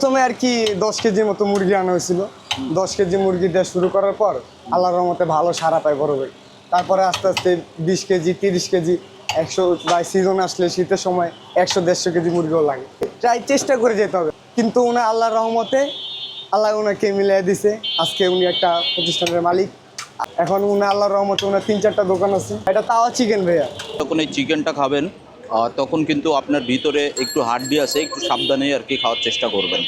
প্রথমে আর কি দশ কেজির মতো মুরগি আনা হয়েছিল। দশ কেজি মুরগি দেওয়া শুরু করার পর আল্লাহর রহমতে ভালো সারা পায় বড় ভাই। তারপরে আস্তে আস্তে বিশ কেজি, তিরিশ কেজি, একশো বা সিজন আসলে শীতের সময় একশো, দেড়শো কেজি মুরগিও লাগে। ট্রাই চেষ্টা করে যেতে হবে। কিন্তু উনি আল্লাহর রহমতে আল্লাহ ওনাকে মিলিয়ে দিছে। আজকে উনি একটা প্রতিষ্ঠানের মালিক। এখন উনি আল্লাহর রহমতে ওনার তিন চারটা দোকান আছে। এটা তাওয়া চিকেন ভাইয়া। যখন এই চিকেনটা খাবেন তখন কিন্তু আপনার ভিতরে একটু হাড্ডি আছে একটু সাবধানে আর কি খাওয়ার চেষ্টা করবেন।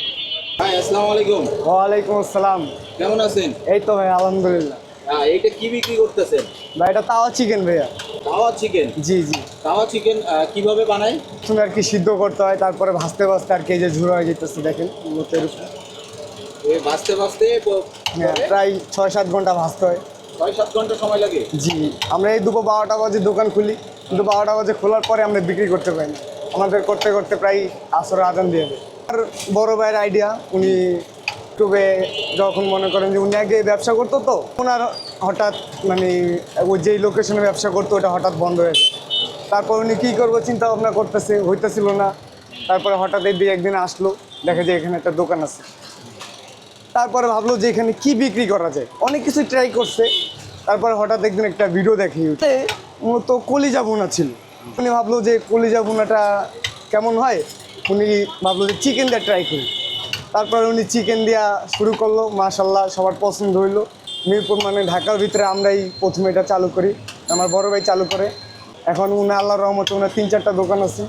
ভাই আসসালামু আলাইকুম। ওয়ালাইকুম আসসালাম। কেমন আছেন? এই তো ভাই আলহামদুলিল্লাহ। হ্যাঁ এটা কি বিক্রি করতেছেন? ভাই এটা তাওয়া চিকেন ভাইয়া। তাওয়া চিকেন? জি জি। তাওয়া চিকেন কীভাবে বানায়? প্রথমে আর কি সিদ্ধ করতে হয় তারপরে ভাজতে ভাজতে আর কি যে ঝুড়ো হয়ে যেতেছে দেখেন ভাজতে হ্যাঁ, প্রায় ছয় সাত ঘণ্টা ভাজতে হয়। ছয় সাত ঘণ্টা সময় লাগে? জি আমরা এই দুপুর বারোটা বাজে দোকান খুলি। কিন্তু বারোটা বাজে খোলার পরে আমরা বিক্রি করতে পারি না। আমাদের করতে করতে প্রায় আসরে আদান দিয়ে দেয়। আর বড় ভাইয়ের আইডিয়া উনি ইউটিউবে যখন মনে করেন যে উনি আগে ব্যবসা করতো তো, ওনার হঠাৎ মানে ওই যেই লোকেশনে ব্যবসা করতো, ওটা হঠাৎ বন্ধ হয়েছে তারপর উনি কী করব চিন্তা ভাবনা করতেছে, হইতেছিল না। তারপরে হঠাৎ এই একদিন আসলো, দেখা যায় এখানে একটা দোকান আছে। তারপরে ভাবলো যে এখানে কি বিক্রি করা যায়। অনেক কিছু ট্রাই করছে। তারপরে হঠাৎ একদিন একটা ভিডিও দেখি মূলত কলিজা বোনা ছিল। উনি ভাবলো যে কলিজা বোনাটা কেমন হয়? উনি ভাবলো যে চিকেন দিয়ে ট্রাই করি। তারপরে উনি চিকেন দিয়া শুরু করল। মাশাল্লাহ সবার পছন্দ হইল। মিরপুর মানে ঢাকার ভিতরে আমরাই প্রথমে এটা চালু করি। আমার বড় ভাই চালু করে। এখন উনি আল্লাহর রহমতে ওনার তিন চারটা দোকান আছে।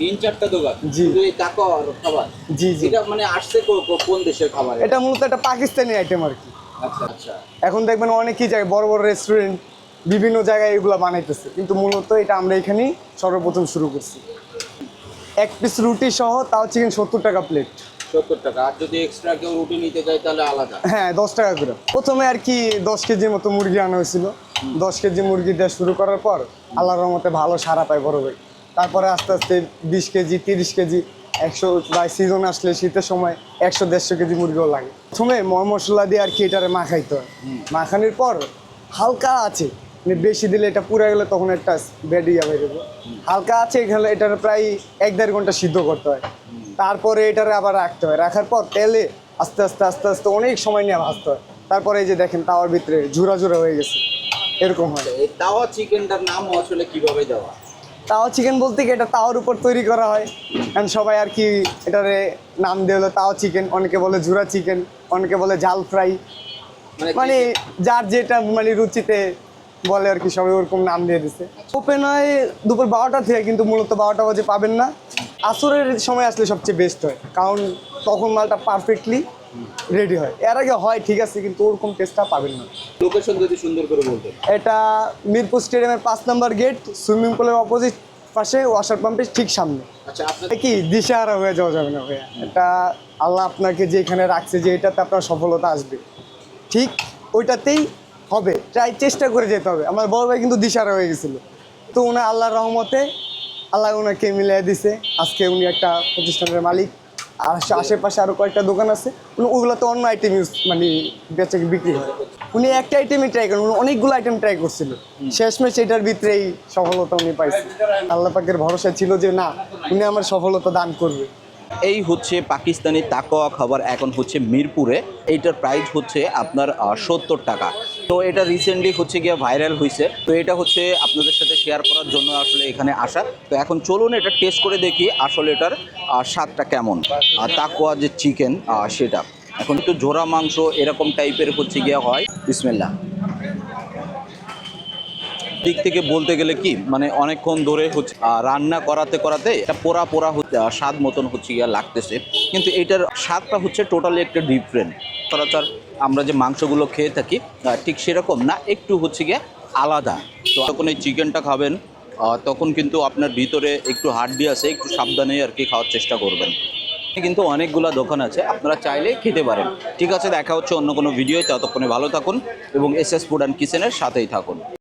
তিন চারটা দোকান? জি। খাবার? জি জি। এটা মানে আসছে কোন দেশের খাবার? এটা? মূলত একটা পাকিস্তানি আইটেম আর কি। আচ্ছা আচ্ছা। এখন দেখবেন অনেকই জায়গায় বড় বড় রেস্টুরেন্ট বিভিন্ন জায়গায় এগুলো বানাইতেছে। কিন্তু মূলত এটা আমরা এখানেই সর্বপ্রথম শুরু করছি। এক পিস রুটি সহ তাও চিকেন সত্তর টাকা প্লেট সত্তর টাকা। আর যদি এক্সট্রা কেউ রুটি নিতে চায় তাহলে আলাদা। হ্যাঁ দশ টাকা করে। প্রথমে আর কি দশ কেজির মতো মুরগি আনা হয়েছিল। দশ কেজি মুরগি দিয়ে শুরু করার পর আল্লাহর রহমতে ভালো সারা পায় বড় ভাই। তারপরে আস্তে আস্তে বিশ কেজি তিরিশ কেজি একশো বা সিজন আসলে শীতের সময় একশো দেড়শো কেজি মুরগিও লাগে। প্রথমে মর মশলা দিয়ে আর কি এটারে মাখাইতে হয়। মাখানোর পর হালকা আছে। বেশি দিলে এটা পুড়ে গেলে তখন একটা বেডিয়া হয়ে যাবে। হালকা আছে এখানে এটার প্রায় এক দেড় ঘণ্টা সিদ্ধ করতে হয়। তারপরে এটারে আবার রাখতে হয়। রাখার পর তেলে আস্তে আস্তে আস্তে আস্তে অনেক সময় নিয়ে ভাজতে হয়। তারপরে এই যে দেখেন তাওয়ার ভিতরে ঝুরা ঝুরা হয়ে গেছে। এরকম হয়। এই তাওয়া চিকেনটার নাম আসলে কীভাবে দেওয়া? তাওয়া চিকেন বলতে কি এটা তাওয়ার উপর তৈরি করা হয়। কারণ সবাই আর কি এটারে নাম দিয়ে হলো তাওয়া চিকেন। অনেকে বলে ঝুরা চিকেন অনেকে বলে জাল ফ্রাই। মানে যার যেটা মানে রুচিতে বলে আর কি সবাই ওরকম নাম দিয়ে দিছে। ওপেন হয় দুপুর বারোটা থেকে কিন্তু মূলত বারোটা বাজে পাবেন না। আসরের সময় আসলে সবচেয়ে বেস্ট হয় কারণ তখন মালটা পারফেক্টলি রেডি হয়। এর আগে হয় ঠিক আছে কিন্তু ওরকম টেস্টটা পাবেন না। লোকেশন যদি সুন্দর করে বলতেন। এটা মিরপুর স্টেডিয়ামের পাঁচ নম্বর গেট সুইমিং পুলের অপোজিট পাশে ওয়াশার পাম্পের ঠিক সামনে। আচ্ছা কি দিশাহারা হয়ে যাওয়া যাবে না ভাইয়া। এটা আল্লাহ আপনাকে যেখানে রাখছে যে এটাতে আপনার সফলতা আসবে। ঠিক ওইটাতেই হবে। ট্রাই চেষ্টা করে যেতে হবে। আমার বড় ভাই কিন্তু দিশাহারা হয়ে গেছিল। তো উনি আল্লাহর রহমতে আল্লাহ ওনাকে মিলিয়ে দিছে। আজকে উনি একটা প্রতিষ্ঠানের মালিক। আর আশেপাশে আরও কয়েকটা দোকান আছে। উনি ওগুলো তো অন্য আইটেম ইউজ মানে বেচে বিক্রি হয়। উনি একটা আইটেমই ট্রাই করেন। উনি অনেকগুলো আইটেম ট্রাই করছিল। শেষমেশ এটার ভিতরেই সফলতা উনি পাইছে। আল্লাহ পাকের ভরসা ছিল যে না, উনি আমার সফলতা দান করবে। এই হচ্ছে পাকিস্তানি তাকোয়া খাবার। এখন হচ্ছে মিরপুরে। এইটার প্রাইস হচ্ছে আপনার সত্তর টাকা। তো এটা রিসেন্টলি হচ্ছে গিয়ে ভাইরাল হয়েছে তো এটা হচ্ছে আপনাদের সাথে শেয়ার করার জন্য আসলে এখানে আসা। তো এখন চলুন এটা টেস্ট করে দেখি আসলে এটার স্বাদটা কেমন। আর তাকোয়া যে চিকেন সেটা। এখন একটু জোড়া মাংস এরকম টাইপের হচ্ছে গিয়ে হয়। বিসমিল্লা দিক থেকে বলতে গেলে কি মানে অনেকক্ষণ ধরে হচ্ছে রান্না করাতে করাতে এটা পোড়া পোড়া হচ্ছে স্বাদ মতন হচ্ছে গিয়া লাগতেছে। কিন্তু এটার স্বাদটা হচ্ছে টোটালি একটা ডিফারেন্ট সচরাচর আমরা যে মাংসগুলো খেয়ে থাকি ঠিক সেরকম না, একটু হচ্ছে গিয়ে আলাদা। তো যখন এই চিকেনটা খাবেন তখন কিন্তু আপনার ভিতরে একটু হাড্ডি আছে, একটু সাবধানে আর কি খাওয়ার চেষ্টা করবেন। কিন্তু অনেকগুলো দোকান আছে, আপনারা চাইলে খেতে পারেন। ঠিক আছে, দেখা হচ্ছে অন্য কোনো ভিডিও ততক্ষণে ভালো থাকুন এবং এস এস ফুড অ্যান্ড কিচেনের সাথেই থাকুন।